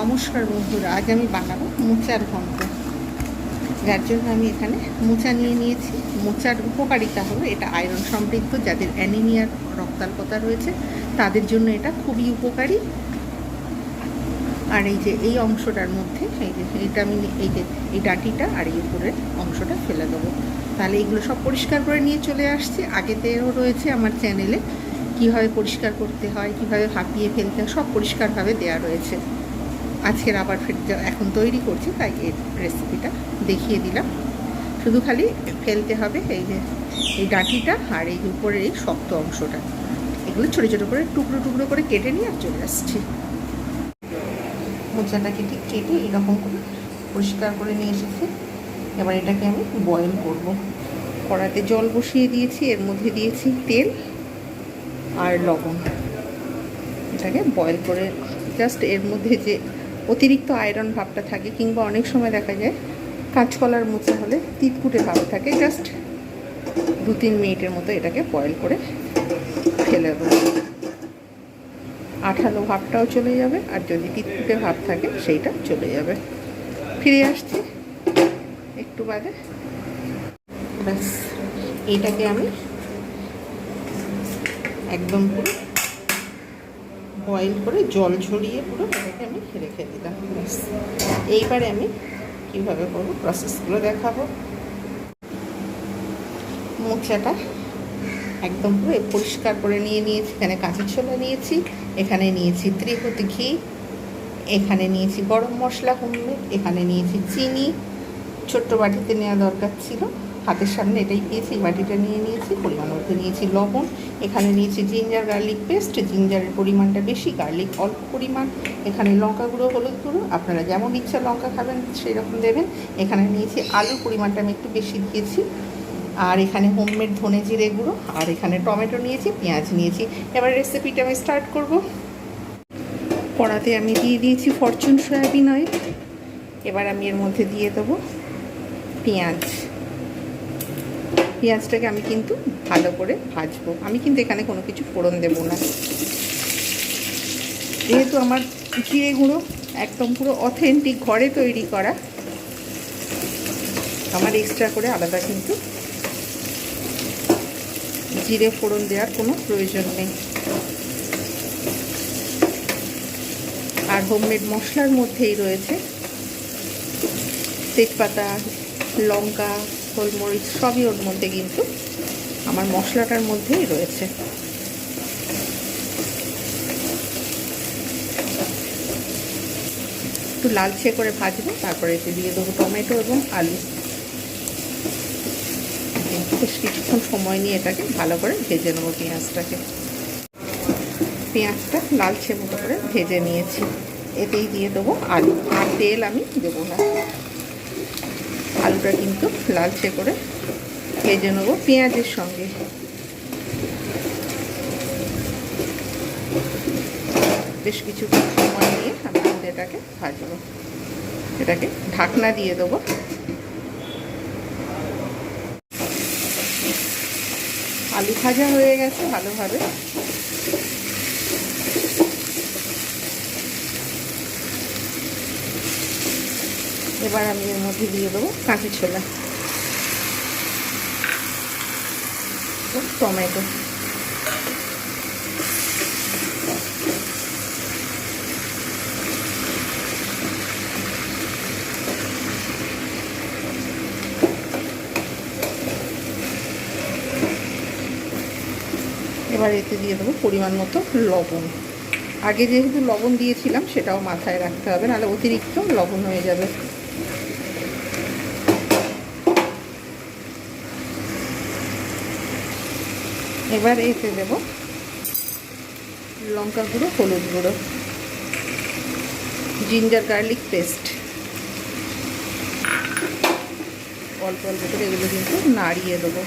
নমস্কার বন্ধুরা, আজ আমি বানাবো মোচার ঘন্ট যার জন্য আমি এখানে মোচা নিয়ে নিয়েছি। মোচার উপকারিতা হলো এটা আয়রন সমৃদ্ধ, যাদের অ্যানিমিয়ার রক্তাল্পতা রয়েছে, তাদের জন্য এটা খুবই উপকারী। আর এই যে, এই অংশটার মধ্যে, এই যে, এটা আমি এই যে, এই ডাঁটিটা আর এই উপরের অংশটা ফেলে দেবো। তাহলে এগুলো সব পরিষ্কার করে নিয়ে চলে আসছি। আগেতেও রয়েছে আমার চ্যানেলে। কীভাবে পরিষ্কার করতে হয়, কীভাবে হাঁপিয়ে ফেলতে হয়, সব পরিষ্কারভাবে দেওয়া রয়েছে। আজকের আবার ফের এখন তৈরি করছি, তাই এই রেসিপিটা দেখিয়ে দিলাম। শুধু খালি ফেলতে হবে এই যে, এই ডাঁটিটা আর এই উপরের এই শক্ত অংশটা। এগুলো ছোটো ছোটো করে টুকরো টুকরো করে কেটে নিয়ে আর চলে আসছি। মোচাটাকে ঠিক কেটে এরকম করে পরিষ্কার করে নিয়ে এসেছি। এবার এটাকে আমি বয়েল করব। কড়াতে জল বসিয়ে দিয়েছি, এর মধ্যে দিয়েছি তেল আর লবণ। এটাকে বয়েল করে জাস্ট এর মধ্যে যে অতিরিক্ত আয়রন ভাবটা থাকে কিংবা অনেক সময় দেখা যায় কাঁচকলার মোচা হলে তিতকুটে ভাব থাকে জাস্ট দু তিন মিনিটের মতো এটাকে বয়েল করে ফেলে দেবো। আঠালো ভাবটাও চলে যাবে, আর যদি তিতকুটে ভাব থাকে সেইটা চলে যাবে। ফিরে আসছি একটু বাদে। ব্যাস এইটাকে আমি একদম পুরো বয়েল করে জল ঝরিয়ে পুরো এটাকে আমি রেখে দিলাম। এইবারে আমি কীভাবে করব প্রসেসগুলো দেখাবো। মোচাটা একদম পুরো পরিষ্কার করে নিয়ে নিয়েছি। এখানে কাঁচা ছোলা নিয়েছি, এখানে নিয়েছি ত্রিহুত ঘি, এখানে নিয়েছি গরম মশলা হোমমেড এখানে নিয়েছি চিনি। ছোট্ট বাটিতে নেওয়া দরকার ছিল। হাতের সামনে এটাই পেয়েছি, বাটিটা নিয়ে নিয়েছি, পরিমাণ মতো নিয়েছি লবণ। এখানে নিয়েছি জিঞ্জার গার্লিক পেস্ট জিঞ্জারের পরিমাণটা বেশি গার্লিক অল্প পরিমাণ। এখানে লঙ্কা গুঁড়ো, হলুদ গুঁড়ো, আপনারা যেমন ইচ্ছা লঙ্কা খাবেন সেই রকম দেবেন। এখানে নিয়েছি আলুর পরিমাণটা আমি একটু বেশি দিয়েছি। আর এখানে হোমমেড ধনে জিরে গুঁড়ো, আর এখানে টমেটো নিয়েছি, পেঁয়াজ নিয়েছি। এবার রেসিপিটা আমি স্টার্ট করব। কড়াতে আমি দিয়ে দিয়েছি ফরচুন সয়াবিন অয়েল এবার আমি এর মধ্যে দিয়ে দেবো পেঁয়াজ। পেঁয়াজটাকে আমি কিন্তু ভালো করে ভাজবো। আমি কিন্তু এখানে কোনো কিছু ফোড়ন দেবো না। যেহেতু আমার জিরে গুঁড়ো একদম পুরো অথেন্টিক ঘরে তৈরি করা, আমার এক্সট্রা করে আলাদা কিন্তু জিরে ফোড়ন দেওয়ার কোনো প্রয়োজন নেই। আর হোমমেড মশলার মধ্যেই রয়েছে তেজপাতা, লঙ্কা গোলমরিচ সবই ওর মধ্যে কিন্তু আমার মশলাটার মধ্যেই রয়েছে। একটু লালচে করে ভাজবো, তারপরে এতে দিয়ে দেবো টমেটো এবং আলু। বেশ কিছুক্ষণ সময় নিয়ে এটাকে ভালো করে ভেজে নেব পেঁয়াজটাকে। পেঁয়াজটা লালচে মতো করে ভেজে নিয়েছি। এতেই দিয়ে দেবো আলু। আর তেল আমি দেবো না। আলুটা কিন্তু লালচে করে ভেজে নেব পেঁয়াজের সঙ্গে। বেশ কিছু সময় নিয়ে আমি কিন্তু এটাকে ভাজবো। এটাকে ঢাকনা দিয়ে দেবো। আলু ভাজা হয়ে গেছে ভালোভাবে। এবার আমি এর মধ্যে দিয়ে দেবো কাঁচি ছোলা টমেটো। এবার এতে দিয়ে দেবো পরিমাণ মতো লবণ। আগে যেহেতু লবণ দিয়েছিলাম, সেটাও মাথায় রাখতে হবে, নাহলে অতিরিক্ত লবণ হয়ে যাবে। এবার এতে দেব লঙ্কা গুঁড়ো, হলুদ গুঁড়ো জিঞ্জার গার্লিক পেস্ট অল্প অল্প করে এগুলো কিন্তু নাড়িয়ে দেবো,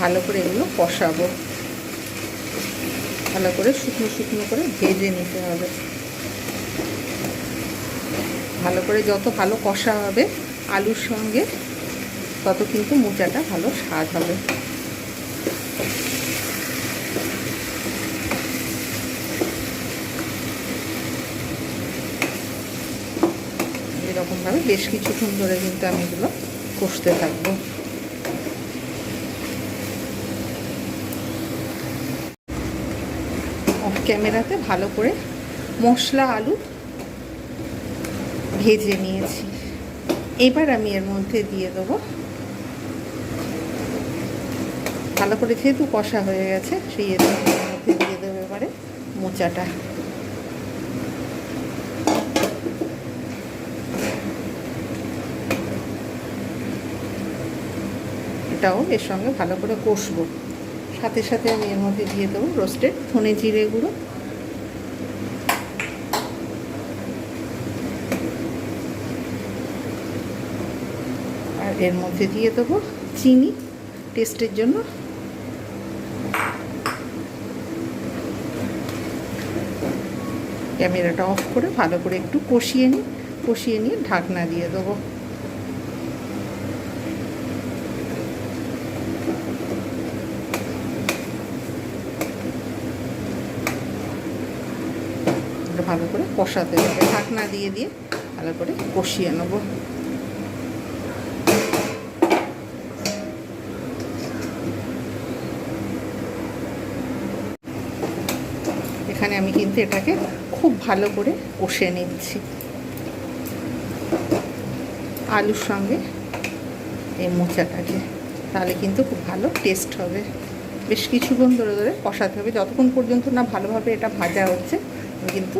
ভালো করে এগুলো কষাবো। ভালো করে শুকনো শুকনো করে ভেজে নিতে হবে। ভালো করে যত ভালো কষা হবে আলুর সঙ্গে, তত কিন্তু মোচাটা ভালো স্বাদ হবে। এরকমভাবে বেশ কিছুক্ষণ ধরে কিন্তু আমি এগুলো কষতে থাকব। অফ ক্যামেরাতে ভালো করে মশলা, আলু ভেজে নিয়েছি। এবার আমি এর মধ্যে দিয়ে দেবো। ভালো করে যেহেতু কষা হয়ে গেছে, সেই এর মধ্যে দিয়ে দেবো এবারে মোচাটা। এটাও এর সঙ্গে ভালো করে কষবো। সাথে সাথে আমি এর মধ্যে দিয়ে দেবো রোস্টেড ধনে জিরে গুঁড়ো। আর এর মধ্যে দিয়ে দেবো চিনি, টেস্টের জন্য। ক্যামেরাটা অফ করে ভালো করে একটু কষিয়ে নিই কষিয়ে নিয়ে ঢাকনা দিয়ে দেবো ভালো করে কষাতে হবে ঢাকনা দিয়ে দিয়ে ভালো করে কষিয়ে নেব। এখানে আমি কিন্তু এটাকে খুব ভালো করে কষে নিচ্ছি। আলুর সঙ্গে এই মোচাটাকে, তাহলে কিন্তু খুব ভালো টেস্ট হবে। বেশ কিছুক্ষণ ধরে ধরে কষাতে হবে। যতক্ষণ পর্যন্ত না ভালোভাবে এটা ভাজা হচ্ছে, আমি কিন্তু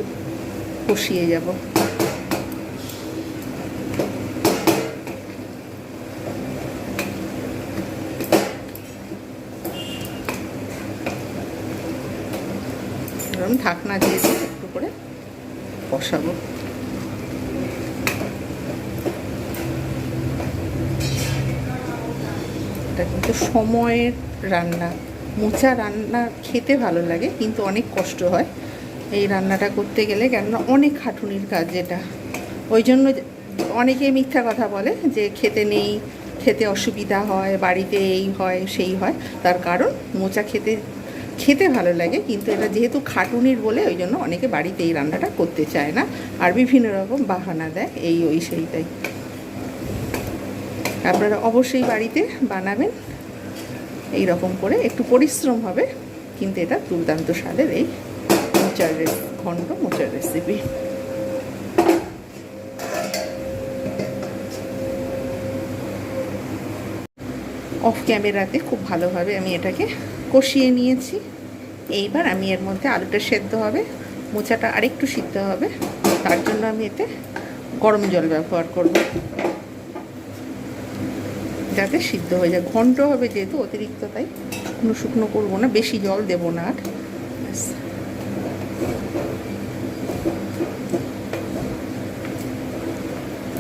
কষিয়ে যাব। ঢাকনা দিয়ে দিয়ে একটু করে কষাবো। এটা কিন্তু সময়ের রান্না। মোচা রান্না খেতে ভালো লাগে, কিন্তু অনেক কষ্ট হয়। এই রান্নাটা করতে গেলে, কেননা অনেক খাটুনির কাজ যেটা ওই জন্য অনেকে মিথ্যা কথা বলে যে খেতে নেই, খেতে অসুবিধা হয়, বাড়িতে এই হয়, সেই হয়। তার কারণ মোচা খেতে খেতে ভালো লাগে, কিন্তু এটা যেহেতু খাটুনির বলে, ওই জন্য অনেকে বাড়িতে এই রান্নাটা করতে চায় না। আর বিভিন্ন রকম বাহানা দেয়, এই ওই সেইটাই। আপনারা অবশ্যই বাড়িতে বানাবেন এই রকম করে। একটু পরিশ্রম হবে, কিন্তু এটা দুর্দান্ত স্বাদের এই মোচার রেসিপি ঘন্ট মোচার রেসিপি অফ ক্যামেরাতে খুব ভালোভাবে আমি এটাকে কষিয়ে নিয়েছি। এইবার আমি এর মধ্যে আলুটা সেদ্ধ হবে, মোচাটা আরেকটু সিদ্ধ হবে। তার জন্য আমি এতে গরম জল ব্যবহার করব। যাতে সিদ্ধ হয়ে যায়। ঘন্ট হবে যেহেতু, অতিরিক্ত তাই শুকনো শুকনো করব না, বেশি জল দেবো না আর।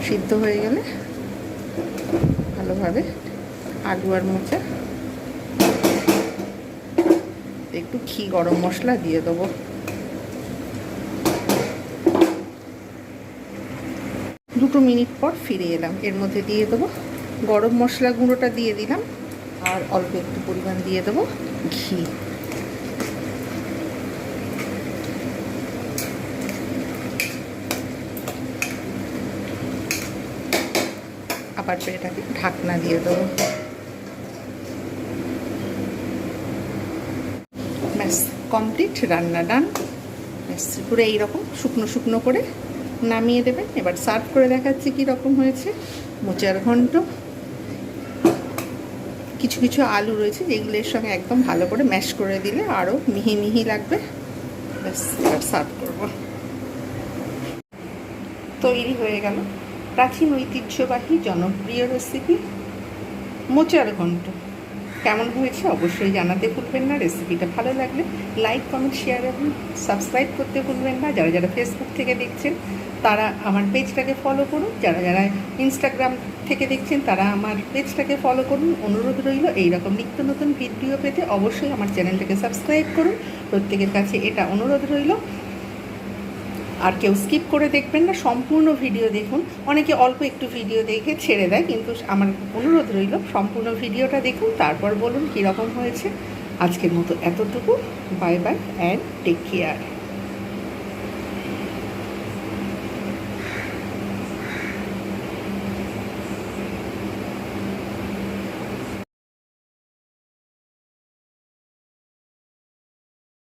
সিদ্ধ হয়ে গেলে ভালোভাবে আলু আর মোচা একটু ঘি, গরম মশলা দিয়ে দেবো। দুটো মিনিট পর ফিরে এলাম। এর মধ্যে দিয়ে দেবো গরম মশলা গুঁড়োটা দিয়ে দিলাম আর অল্প একটু পরিমাণ দিয়ে দেবো ঘি। আবার এটাকে ঢাকনা দিয়ে দেবো। ব্যাস কমপ্লিট রান্না ডান ব্যাস, পুরো এইরকম শুকনো শুকনো করে নামিয়ে দেবেন। এবার সার্ভ করে দেখাচ্ছি কী রকম হয়েছে। মোচার ঘন্ট। কিছু কিছু আলু রয়েছে যেগুলোর সঙ্গে একদম ভালো করে ম্যাশ করে দিলে আরও মিহি মিহি লাগবে। ব্যাস, এবার সার্ভ করব। তৈরি হয়ে গেল। প্রাচীন ঐতিহ্যবাহী জনপ্রিয় রেসিপি মোচার ঘন্ট। কেমন হয়েছে অবশ্যই জানাতে ভুলবেন না। রেসিপিটা ভালো লাগলে লাইক কমেন্ট শেয়ার এবং সাবস্ক্রাইব করতে ভুলবেন না। যারা যারা ফেসবুক থেকে দেখছেন, তারা আমার পেজটাকে ফলো করুন। যারা যারা ইনস্টাগ্রাম থেকে দেখছেন, তারা আমার পেজটাকে ফলো করুন। অনুরোধ রইল, এইরকম নিত্য নতুন ভিডিও পেতে অবশ্যই আমার চ্যানেলটাকে সাবস্ক্রাইব করুন। প্রত্যেকের কাছে এটা অনুরোধ রইল। আর কেউ স্কিপ করে দেখবেন না, সম্পূর্ণ ভিডিও দেখুন। অনেকে অল্প একটু ভিডিও দেখে ছেড়ে দেয়, কিন্তু আমার অনুরোধ রইল, সম্পূর্ণ ভিডিওটা দেখুন, তারপর বলুন কীরকম হয়েছে। আজকের মতো এতটুকু। Bye bye and take care